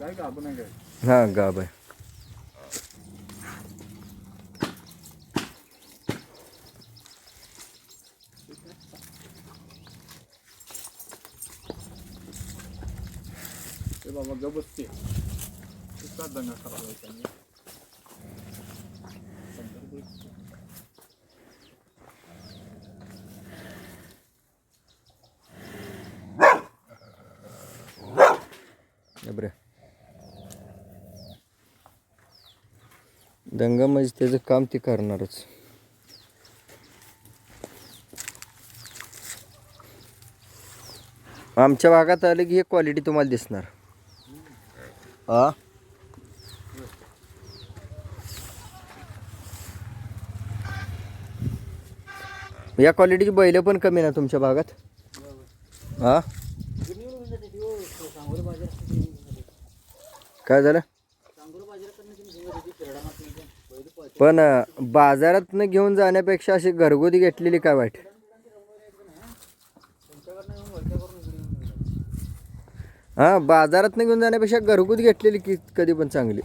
काय का आपण काय हा गाब आहे ते बाबा ग बसते किती दंगा खराब आहे त्यांनी दंगा म्हणजे त्याचं काम ते करणारच. आमच्या भागात आलं की हे क्वालिटी तुम्हाला दिसणार. आ? या क्वालिटीची बैल पण कमी ना तुमच्या भागात? हा काय झालं? पण अं, बाजारातनं घेऊन जाण्यापेक्षा अशी घरगुती घेतलेली काय वाईट? हा बाजारातनं घेऊन जाण्यापेक्षा घरगुती घेतलेली की कधी पण चांगली?